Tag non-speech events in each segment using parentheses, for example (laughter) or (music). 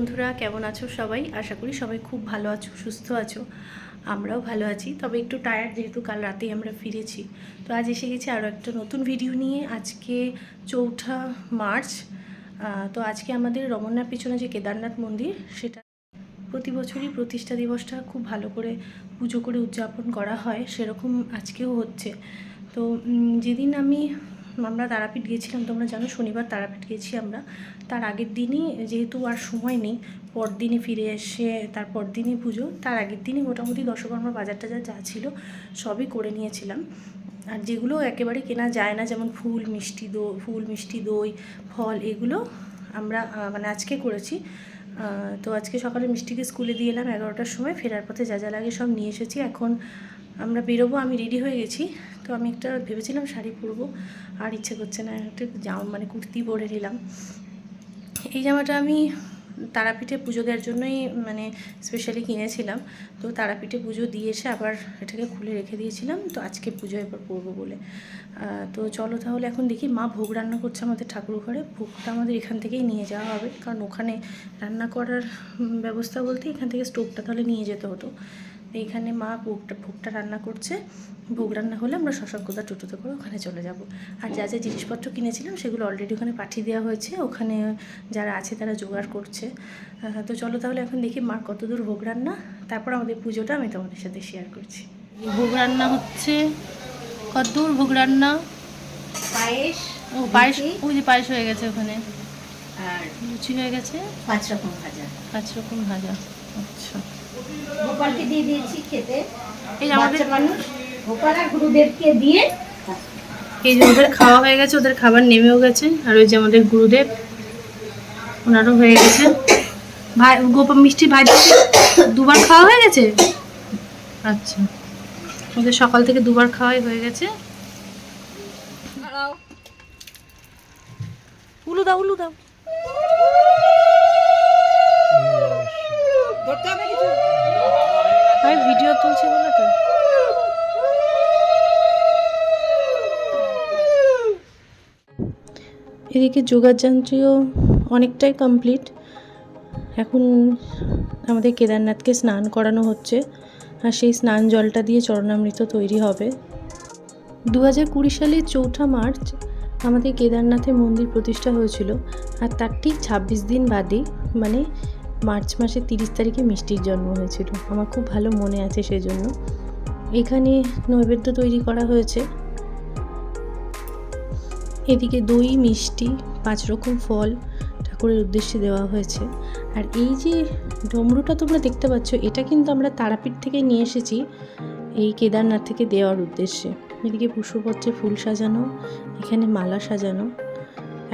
বন্ধুরা, কেমন আছো সবাই? আশা করি সবাই খুব ভালো আছো, সুস্থ আছো। আমরাও ভালো আছি। তবে একটু টায়ার্ড যেহেতু কাল রাতেই আমরা ফিরেছি। তো আজ এসে গেছি আরও একটা নতুন ভিডিও নিয়ে। আজকে চৌঠা মার্চ। তো আজকে আমাদের রমনার পিছনে যে কেদারনাথ মন্দির, সেটা প্রতি বছরই প্রতিষ্ঠা দিবসটা খুব ভালো করে পুজো করে উদযাপন করা হয়। সেরকম আজকেও হচ্ছে। তো যেদিন আমি আমরা তারাপীঠ গিয়েছিলাম, তোমরা জানো শনিবার তারাপীঠ গিয়েছি আমরা। তার আগের দিনই যেহেতু আর সময় নেই, পরদিনই ফিরে এসে তার পরদিনই পুজো, তার আগের দিনই মোটামুটি দশকর্মার বাজার টাজার যা ছিল সবই করে নিয়েছিলাম। আর যেগুলো একেবারে কেনা যায় না, যেমন ফুল, মিষ্টি দই ফুল, মিষ্টি দই, ফল, এগুলো আমরা মানে আজকে করেছি। তো আজকে সকালে মিষ্টিকে স্কুলে দিয়ে এলাম, এগারোটার সময়, ফেরার পথে যা যা লাগে সব নিয়ে এসেছি। এখন আমরা বেরোবো, আমি রেডি হয়ে গেছি। তো আমি একটা ভেবেছিলাম শাড়ি পরবো, আর ইচ্ছে করছে না, একটা জামা মানে কুর্তি পরে নিলাম। এই জামাটা আমি তারাপীঠে পুজো দেওয়ার জন্যই মানে স্পেশালি কিনেছিলাম। তো তারাপীঠে পুজো দিয়ে এসে আবার এটাকে খুলে রেখে দিয়েছিলাম। তো আজকে পুজো এবার করব বলে। তো চলো তাহলে এখন দেখি মা ভোগ রান্না করছে আমাদের ঠাকুর ঘরে। ভোগটা আমাদের এখান থেকেই নিয়ে যাওয়া হবে। কারণ ওখানে রান্না করার ব্যবস্থা বলতে এখান থেকে স্টোভটা তাহলে নিয়ে যেতে হতো। এইখানে মা ভোগটা ভোগটা রান্না করছে। ভোগ রান্না হলে আমরা শশাঙ্কদা টোটোতে করে ওখানে চলে যাব। আর যা যা জিনিসপত্র কিনেছিলাম সেগুলো অলরেডি ওখানে পাঠিয়ে দেওয়া হয়েছে। ওখানে যারা আছে তারা জোগাড় করছে। তো চলো তাহলে এখন দেখি মার কতদূর ভোগ রান্না। তারপর আমাদের পুজোটা আমি তোমাদের সাথে শেয়ার করছি। ভোগ রান্না হচ্ছে কতদূর ভোগ রান্না? পায়েস ও পায়েস ওই যে পায়েস হয়ে গেছে ওখানে। আর লুচি হয়ে গেছে? পাঁচ রকম ভাজা। পাঁচ রকম ভাজা। আচ্ছা। গোপালকে দিয়ে দিয়েছি খেতে। এই আমাদের মানুষ গোপাল আর গুরুদেবকে দিয়ে এই যে ওদের খাওয়া হয়ে গেছে ওদের খাবার নেমেও গেছে। আর ওই যে আমাদের গুরুদেব ওনারও হয়ে গেছে। ভাই গোপা মিষ্টি ভাই দুবার খাওয়া হয়ে গেছে? আচ্ছা। ওদের সকাল থেকে দুবার খাওয়াই হয়ে গেছে। উলু দাও উলু দাও। ভাই ভিডিও তুলছে বলে তো। এদিকে যোগাযান্ত্রীও অনেকটাই কমপ্লিট এখন আমাদের কেদারনাথকে স্নান করানো হচ্ছে আর সেই স্নান জলটা দিয়ে চরণামৃত তৈরি হবে। দু হাজার কুড়ি সালের চৌঠা মার্চ আমাদের কেদারনাথের মন্দির প্রতিষ্ঠা হয়েছিল আর তার ঠিক ছাব্বিশ দিন বাদে মানে মার্চ মাসের তিরিশ তারিখে মিষ্টির জন্ম হয়েছিল। আমার খুব ভালো মনে আছে সেজন্য। এখানে নৈবেদ্য তৈরি করা হয়েছে। এদিকে দই, মিষ্টি, পাঁচ রকম ফল ঠাকুরের উদ্দেশ্যে দেওয়া হয়েছে। আর এই যে ডমরুটা তোমরা দেখতে পাচ্ছ, এটা কিন্তু আমরা তারাপীঠ থেকে নিয়ে এসেছি এই কেদারনাথ থেকে দেওয়ার উদ্দেশ্যে। এদিকে পুষ্পপত্রে ফুল সাজানো, এখানে মালা সাজানো।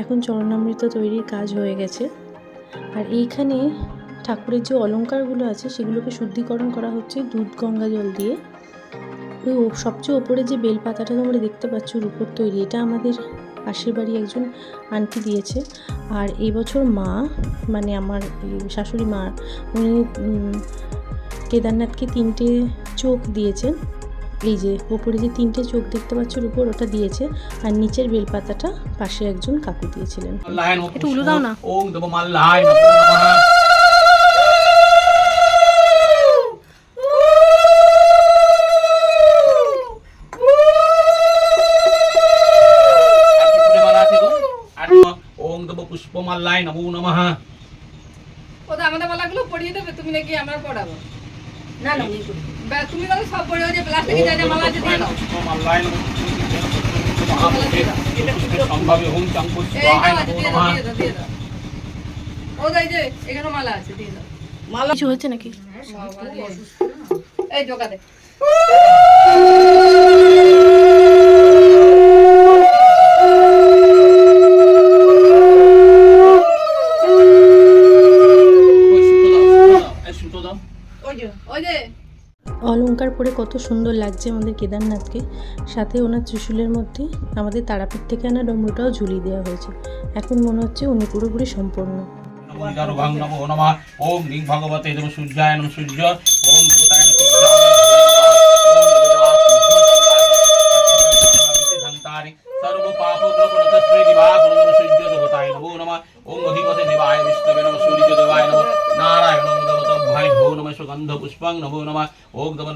এখন চরণামৃত তৈরির কাজ হয়ে গেছে। আর এইখানে ঠাকুরের যে অলঙ্কারগুলো আছে, সেগুলোকে শুদ্ধিকরণ করা হচ্ছে দুধ, গঙ্গা জল দিয়ে। ওই সবচেয়ে ওপরে যে বেলপাতাটা তোমরা দেখতে পাচ্ছ, রূপোর তৈরি, এটা আমাদের পাশের বাড়ি একজন আন্টি দিয়েছে। আর এই বছর মা মানে আমার এই শাশুড়ি মা উনি উম, কেদারনাথকে তিনটে চোখ দিয়েছেন। এই যে ওপরে যে তিনটে চোখ দেখতে পাচ্ছ উপর ওটা দিয়েছে। আর নিচের বেলপাতাটা পাশে একজন কাকু দিয়েছিলেন। একটু উলু দাও না। ওং দেব মাল্লায় পুষ্পমাল্লায় নমো নমঃ। ওদের আমাদের মালাগুলো পরিয়ে দেবে তুমি নাকি আমরা পড়াবো? না না তুমি তাহলে সব পড়ে যে প্লাস্টিকে যা যা মালা দিয়ে দাও। মহাপুরুষে সম্ভাবে ওং চাং ও এই যে এখানে মালা আছে দিয়ে দাও। কিছু হচ্ছে নাকি? এই জোকা দে (laughs) ওই সুতো দাও সুতো দাও এই সুতো দাও ওই যে ওই যে অলংকার পরে কত সুন্দর লাগছে আমাদের কেদারনাথকে সাথে ওনার ত্রিশূলের মধ্যে আমাদের তারাপীঠ থেকে আনা ডমরুটাও ঝুলিয়ে দেওয়া হয়েছে এখন মনে হচ্ছে উনি পুরোপুরি সম্পূর্ণ ওম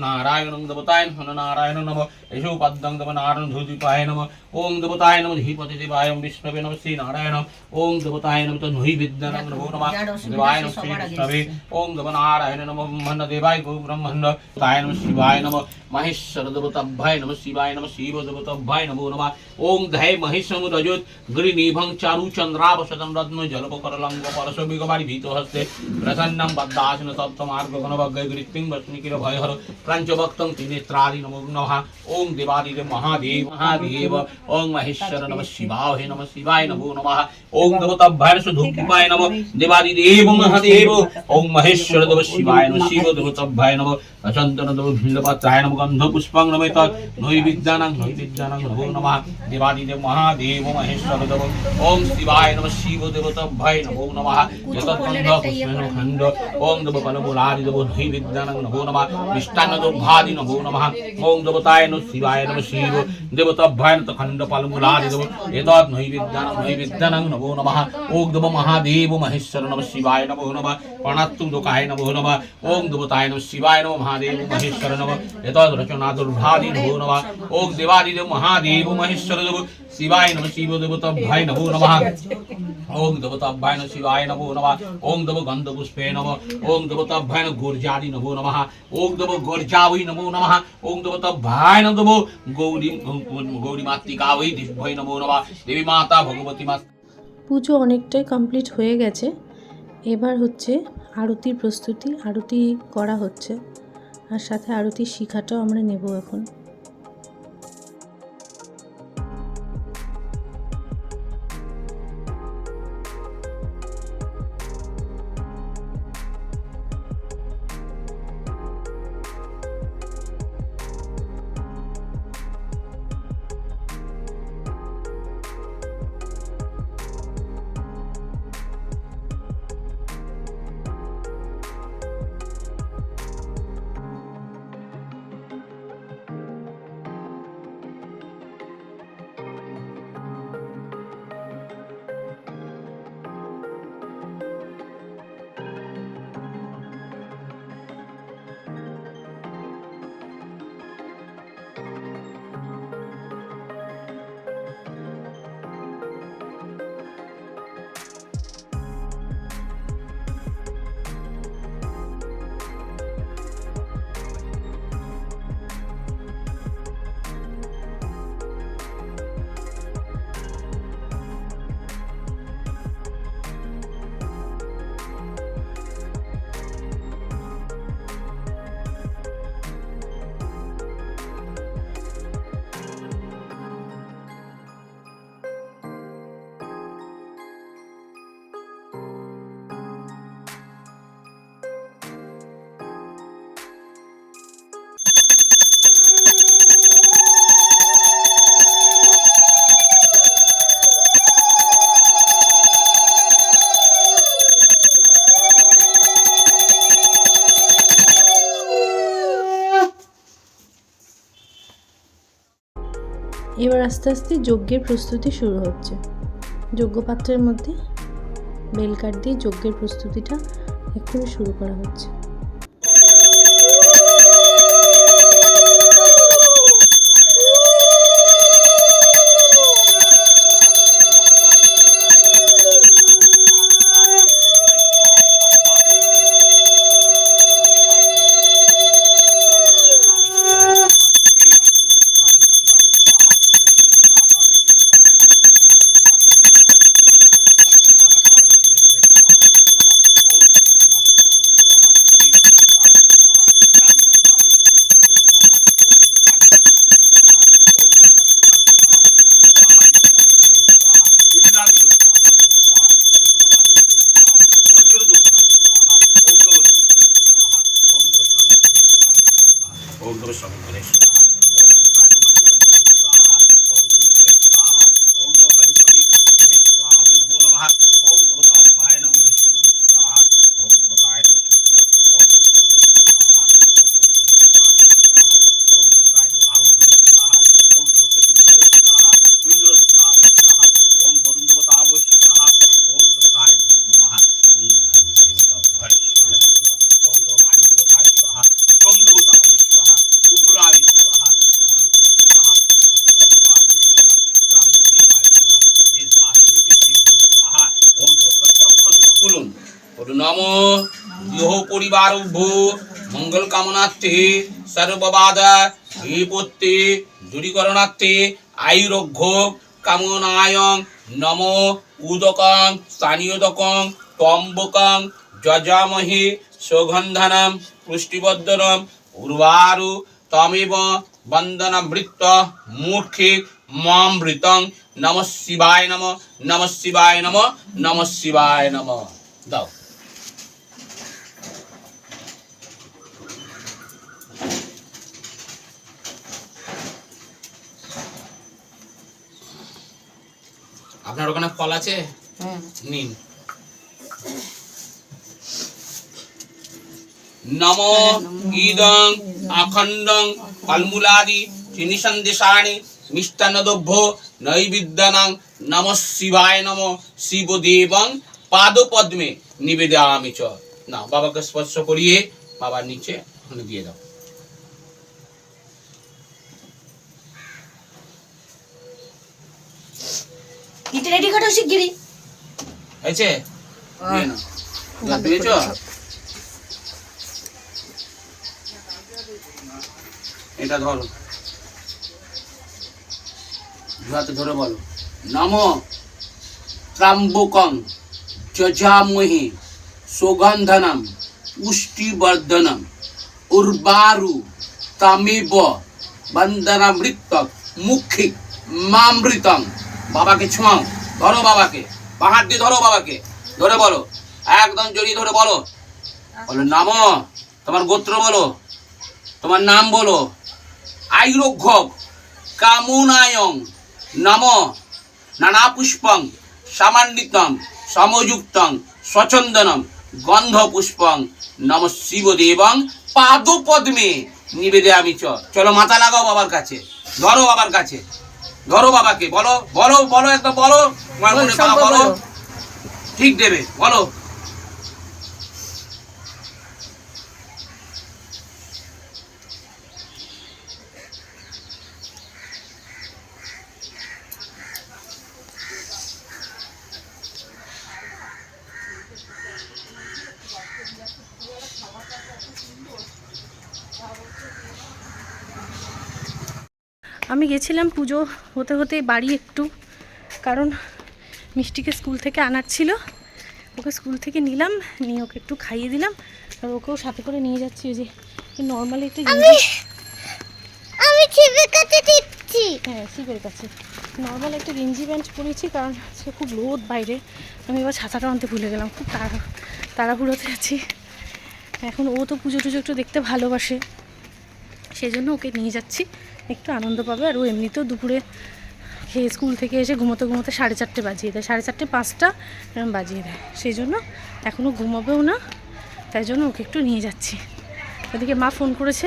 নারায়ণং দেবতায় নমঃ নারায়ণ নম এসো পদ্মং দেব নারায়ণ ধূতিপায় নম ওং দেবতায় নম ধীপতি দেবায় বিষ্ণবে নম শ্রী নারায়ণ ওং দেবতায় নম তন্মহি বিদ্যানং নমো নমঃ দেবায় নম শ্রী বিষ্ণবে ওং দেব নারায়ণ নম ব্রহ্মণ্য দেবায় গো ব্রহ্মণ্য তায় নম শিবায় নম মহেশ্বর দেবতাভ্যায় নম শিবায় নম শিব দেবতাভ্যায় নমো নমঃ ওং ধৈ মহেশং রজত গৃণীভং চারু চন্দ্রাবশতম রত্ন জলপকরলঙ্গ পরশবিগবাড়ি ভীত হস্তে প্রসন্নম পদ্মাসন সপ্তমার্গ গণভগ্গৃত্তিং বস্মিকির ভয়হর পঞ্চভক্তং ত্রিনেত্রাদি নমো নমঃ ওং দেবাদিদেব মহাদেব মহাদেব ওং মহেশ্বর নম শিবায় নম শিবায় নমো নমঃ ওং দেবতাভ্যায় সুধূপায় নম দেবাদিদেব মহাদেব ওং মহেশ্বর দেব শিবায় নম শিব দেবতাভ্যায় নম অচন্তন দেব ভিল্লপত্রায় নম গন্ধ পুষ্পং নমে তৎ নৈবিদ্যানাং নৈবিদ্যানাং নমো নমঃ দেবাদিদেব মহাদেব মহেশ্বর দেব ওং শিবায় নম শিব দেবতাভ্যায় নমো নমঃ যতগন্ধ পুষ্পেন খণ্ড ওং দেব কলমূলাদি দেব নৈবিদ্যানাং নমো নমঃ মিষ্টান্ন দুর্ভাদি নমো নমঃ ওং দেবতায় নম শিবায় নম শিব দেবতাভ্যায় নম খণ্ড ফলমূলাদি দেব এতৎ নৈবিদ্যানাং নৈবিদ্যানাং নমো নমঃ ওং দেব মহাদেব মহেশ্বর নম শিবায় নমো নমঃ প্রণাত্তুম লোকায় নমো নমঃ ওং দেবতায় নম শিবায় নম মহাদেব মহেশ্বর নম এতৎ রচনা দুর্ভাদি নমো নমঃ ওং দেবাদিদেব মহাদেব মহেশ্বর দেব শিবায় নম শিব দেবতাভ্যায় নমো নমঃ ওং দেবতাভ্যায় নম শিবায় নমো নমঃ ওং দেব গন্ধ পুষ্পে নম ওং দেবতাভ্যায় নম গোর্জাদি নমো নমঃ ওং দেব গোর্জাবৈ নমো নমঃ ওং দেবতাভ্যায় নম গৌরী গৌরী মাতৃকা ওই দিব্যৈ নমো নমঃ দেবী মাতা ভগবতী মা পুজো অনেকটাই কমপ্লিট হয়ে গেছে। এবার হচ্ছে আরতির প্রস্তুতি। আরতি করা হচ্ছে। আর সাথে আরতির শিখাটাও আমরা নেব এখন। এবার আস্তে আস্তে যজ্ঞের প্রস্তুতি শুরু হচ্ছে। যজ্ঞপাত্রের মধ্যে বেলকাঠ দিয়ে যজ্ঞের প্রস্তুতিটা এক্ষুনি শুরু করা হচ্ছে। গৌতমের সঙ্গে গণেশ নম ইহ পরিবার মঙ্গল কামনার্থে সর্ববাধা বিপত্তি দূরীকরণার্থে আয়ুরোগ্য কামনায়ং নম উদকং স্থানীয়দকং তম্বকং যজামহে সুগন্ধনম পুষ্টিবর্ধনম উর্বারু তমেব বন্দনামৃত মূর্খে মামৃতং নম শিবায় নম নম শিবায় নম নম শিবায় নম। দাও। আপনার ওখানে ফল আছে? নিন। নম ইদং আখণ্ডং ফলমূলাদি চিনি সন্দেশানি মিষ্টান্নদ্রব্য নৈবিদ্যানাং নম শিবায় নম শিবদেবং পাদপদ্মে নিবেদয়ামি চ। না বাবাকে স্পর্শ করিয়ে বাবার নিচে দিয়ে দাও। রেডি কাটো শিগগিরি হয়েছে? দিয়েছ? এটা ধরো। হাতে ধরে বলো। নম ত্রাম্বকং যজামহি সুগন্ধনম পুষ্টিবর্ধনম উর্বারু তামেব বন্দনামৃত মুখে মামৃতং বাবাকে ছোঁয়াও, ধরো বাবাকে বাহার দিয়ে ধরো বাবাকে, ধরে বলো, একদম জড়িয়ে ধরে বলো। বলো, নাম, তোমার গোত্র বলো, তোমার নাম বলো। আয়ুরোগ্য কামুনায়ং নম নানা পুষ্পং সামান্বিতং সমযুক্তং স্বচন্দনম গন্ধ পুষ্পং নম শিবদেবং পাদপদ্মে নিবেদে আমি চ। চলো মাথা লাগাও বাবার কাছে। ধরো বাবার কাছে। ধরো বাবাকে। বলো বলো বলো একদম বলো। বলো। ঠিক দেবে বলো। আমি গেছিলাম পুজো হতে হতে বাড়ি একটু কারণ মিষ্টিকে স্কুল থেকে আনার ছিল। ওকে স্কুল থেকে নিলাম নিয়ে ওকে একটু খাইয়ে দিলাম আর ওকেও সাথে করে নিয়ে যাচ্ছি ওই যে নর্মালি একটু গেঞ্জি আমি ছিপে কাছে দিচ্ছি হ্যাঁ শিবের কাছে। নর্মাল একটা গেঞ্জি প্যান্ট পরেছি কারণ আজকে খুব রোদ বাইরে। আমি এবার ছাতাটা আনতে ভুলে গেলাম খুব তাড়া তাড়াহুড়োতে আছি। এখন ও তো পুজো টুজো একটু দেখতে ভালোবাসে সেই জন্য ওকে নিয়ে যাচ্ছি। একটু আনন্দ পাবে আর ও এমনিতেও দুপুরে খেয়ে স্কুল থেকে এসে ঘুমোতে ঘুমোতে সাড়ে চারটে বাজিয়ে দেয়। সাড়ে চারটে পাঁচটা এরকম বাজিয়ে দেয়। সেই জন্য এখনও ঘুমাবেও না তাই জন্য ওকে একটু নিয়ে যাচ্ছি। ওদিকে মা ফোন করেছে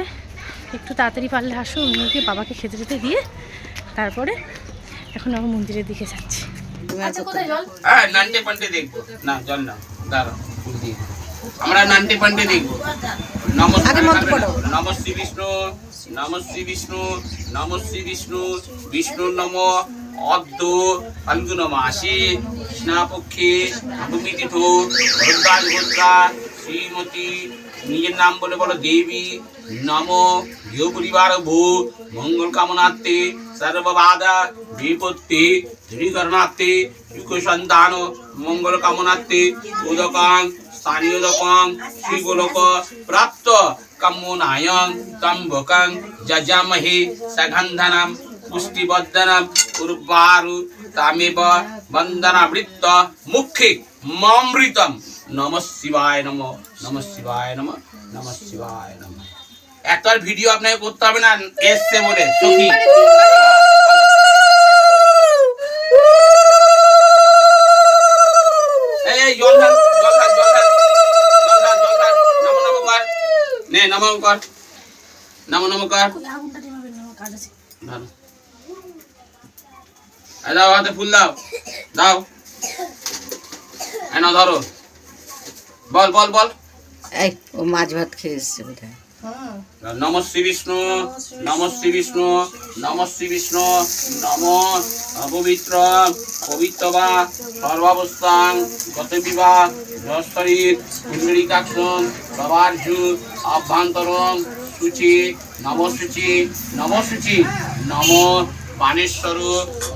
একটু তাড়াতাড়ি পারলে আসো অন্যকে বাবাকে খেতে যেতে দিয়ে তারপরে এখন আমরা মন্দিরের দিকে যাচ্ছি। আচ্ছা কোথায় জল? হ্যাঁ নানটে পান্টে দেখব। না জল না দাঁড়া ফুল দিয়ে। আমরা নানটে পান্টে দেখব। নমস্কার। নম শ্রী বিষ্ণু। নম শ্রী বিষ্ণু, নম শ্রী বিষ্ণু বিষ্ণু নম, অদ্য ফাল্গুন মাসে কৃষ্ণাপক্ষে ভূমিতিথ ভদ্রাজ ভদ্রা শ্রীমতী, নিজের নাম বলে বলো দেবী, নম গৃহ পরিবার ভূ মঙ্গল কামনার্থে, সর্ববাধা বিপত্তি দূরীকরণার্থে যুগ সন্তান মঙ্গল কামনার্থে, উদকাং, স্থানীয় দকং শ্রীগোলক, প্রাপ্ত কামনায়ং তম্বকং যজামহে সগন্ধনম পুষ্টিবর্ধনম উর্বারু তামেব বন্দনাবৃত্ত মুখে মামৃতম নম শিবায় নম নম শিবায় নম নম শিবায় নম একটার ভিডিও আপনাকে করতে হবে না এসছে বলে সখী এই, এই, জল ঢাল, জল ঢাল, জল ঢাল, জল ঢাল, জল ঢাল। নমো নমো কর। নে, নমো কর। নমো নমো কর। দাও হাতে ফুল দাও। দাও। ধরো। বল বল বল। এই ও মাছ ভাত খেয়ে এসছে বোধহয়। নম শ্রী বিষ্ণু নম শ্রী বিষ্ণু নম শ্রী বিষ্ণু নম পবিত্র পবিত্র বা সর্বাবস্থাং গত বিবাহ শরীর কুণ্ডলিকাক্ষণ সবার্জু অভ্যন্তরং শুচি নম শুচি নম শুচি নম বানেশ্বর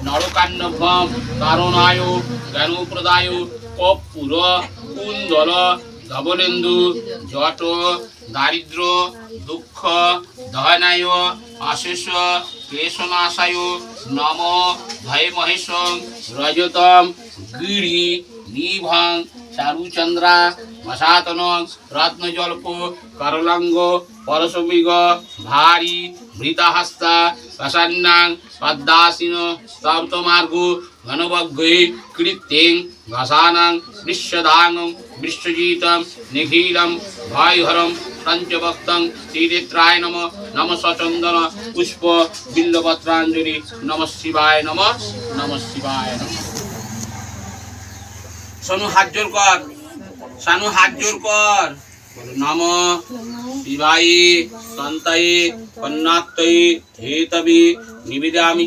নরকান্নভম কারণায় জ্ঞানপ্রদায় কপুর কুন্দল ধবলেন্দু জট দারিদ্র, দুঃখ, দহনায় আশেষ ক্লেশনাশায় নম ভয় মহেশ রজতম, গিরি নিভং চারুচন্দ্রা মশাতন রত্নজল্প, করলাঙ্গ, পরশমিগ, ভারী মৃতাহস্তা প্রসন্নাং, পদ্মাসীন সপ্তমার্গ ঘনবগ্গে কৃত্যেং ঘসানাং বৃষ্যদাঙ্গং বৃষ্যজিতম নিখিলম, ভয়হরম পঞ্চভক্তং শ্রীনেত্রায় নম নম সচন্দন পুষ্প বিল্লপত্রাঞ্জলি নম শিবায় নম নম শিবায় নম শনু হাত জোর কর শানু হাত জোর কর নম শিবায় সন্তায় কন্যাত্তয়ে হেতবি নিবেদামি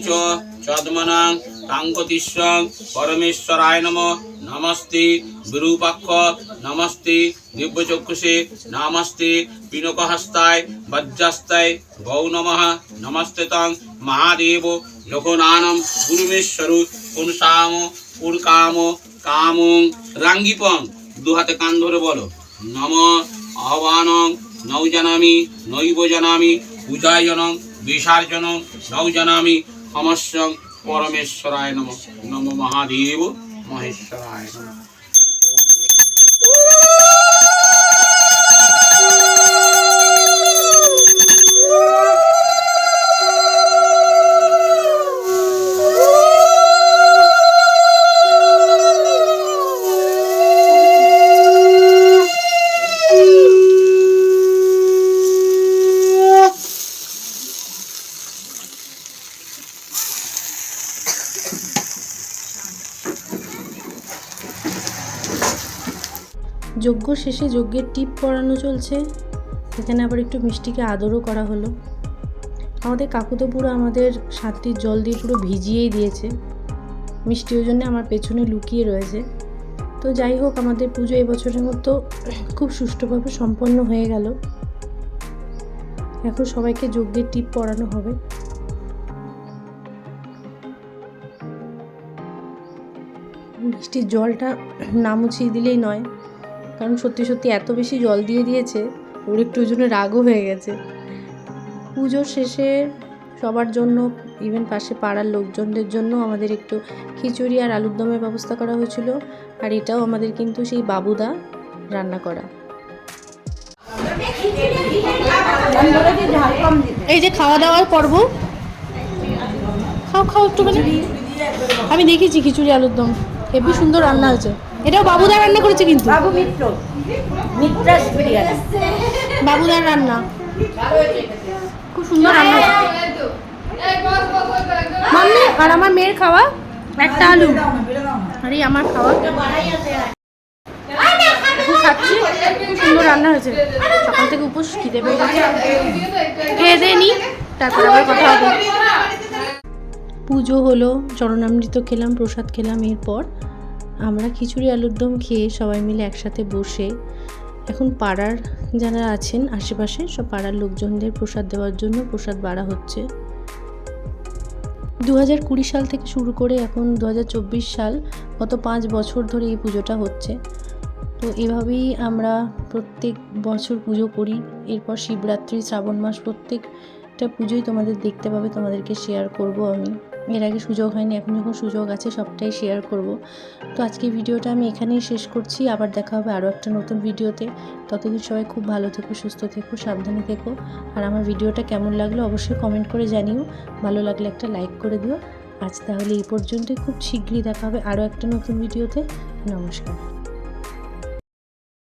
চদ্মনাং কাঙ্কতিশ্বং পরমেশ্বরায় নম। নমস্তে, বিরূপাক্ষ, নমস্তে, দিব্যচক্ষুষে, নমস্তে, পিনকহস্তায়, বজ্রাস্তায় গৌ নমঃ। নমস্তে তং মহাদেব লোকনানম গুরুমেশ্বর পুনসাম পুরকাম কামং রাঙ্গিপং। দু হাতে কান ধরে বলো। নম আহ্বানং নৌ জানামি, নৈব জানামি পূজায়নং বিসর্জনং নৌ জানামি সমস্যং পরমেশ্বরায় নম। নম মহাদেব। মহেশ্বরায় নম। যজ্ঞ শেষে যজ্ঞের টিপ পরানো চলছে। সেখানে আবার একটু মিষ্টিকে আদরও করা হলো। আমাদের কাকু তো পুরো আমাদের সাতটির জল দিয়ে পুরো ভিজিয়েই দিয়েছে। মিষ্টি ওই জন্য আমার পেছনে লুকিয়ে রয়েছে। তো যাই হোক, আমাদের পুজো এবছরের মতো খুব সুষ্ঠুভাবে সম্পন্ন হয়ে গেল। এখন সবাইকে যজ্ঞের টিপ পরানো হবে। মিষ্টির জলটা না মুছিয়ে দিলেই নয়। কারণ সত্যি সত্যি এত বেশি জল দিয়ে দিয়েছে, ওর একটু ওই জন্য রাগও হয়ে গেছে। পুজোর শেষে সবার জন্য ইভেন পাশে পাড়ার লোকজনদের জন্য আমাদের একটু খিচুড়ি আর আলুর দমের ব্যবস্থা করা হয়েছিল। আর এটাও আমাদের কিন্তু সেই বাবুদা রান্না করা। এই যে খাওয়া দাওয়ার পর্ব। খাও খাও একটুখানি। আমি দেখেছি খিচুড়ি, আলুর দম। হেবি সুন্দর রান্না হয়েছে। এটাও বাবুদা রান্না করেছে কিন্তু। বাবু মিত্র। মিত্রাস বিরিয়ানি। বাবুদার রান্না। খুব সুন্দর রান্না। মাম্মি আর আমার মেয়ের খাওয়া? একটা আলু। আর আমার খাওয়া? খাচ্ছি। খুব সুন্দর রান্না হয়েছে। সকাল থেকে উপোস খিদে পেয়ে গেছে। খেয়ে দিয়ে নি তারপর আবার কথা হবে। পুজো হলো চরণামৃত খেলাম প্রসাদ খেলাম এরপর আমরা খিচুড়ি, আলুর দম খেয়ে সবাই মিলে একসাথে বসে এখন পাড়ার যারা আছেন, আশেপাশে সব পাড়ার লোকজনদের প্রসাদ দেওয়ার জন্য প্রসাদ বাড়া হচ্ছে। দু হাজার কুড়ি সাল থেকে শুরু করে এখন দু হাজার চব্বিশ সাল, গত পাঁচ বছর ধরে এই পুজোটা হচ্ছে। তো এভাবেই আমরা প্রত্যেক বছর পুজো করি। এরপর শিবরাত্রি, শ্রাবণ মাস প্রত্যেকটা পুজোই তোমাদের দেখতে পাবে, তোমাদেরকে শেয়ার করব আমি। এর আগে সুযোগ হয়নি, এখন যখন সুযোগ আছে সবটাই শেয়ার করব। তো আজকে ভিডিওটা আমি এখানেই শেষ করছি, আবার দেখা হবে আরও একটা নতুন ভিডিওতে। ততদিন সবাই খুব ভালো থেকো, সুস্থ থেকো, সাবধানে থেকো। আর আমার ভিডিওটা কেমন লাগল অবশ্যই কমেন্ট করে জানিও। ভালো লাগলে একটা লাইক করে দিও। আজ তাহলে এই পর্যন্তই, খুব শীঘ্রই দেখা হবে আরও একটা নতুন ভিডিওতে। নমস্কার।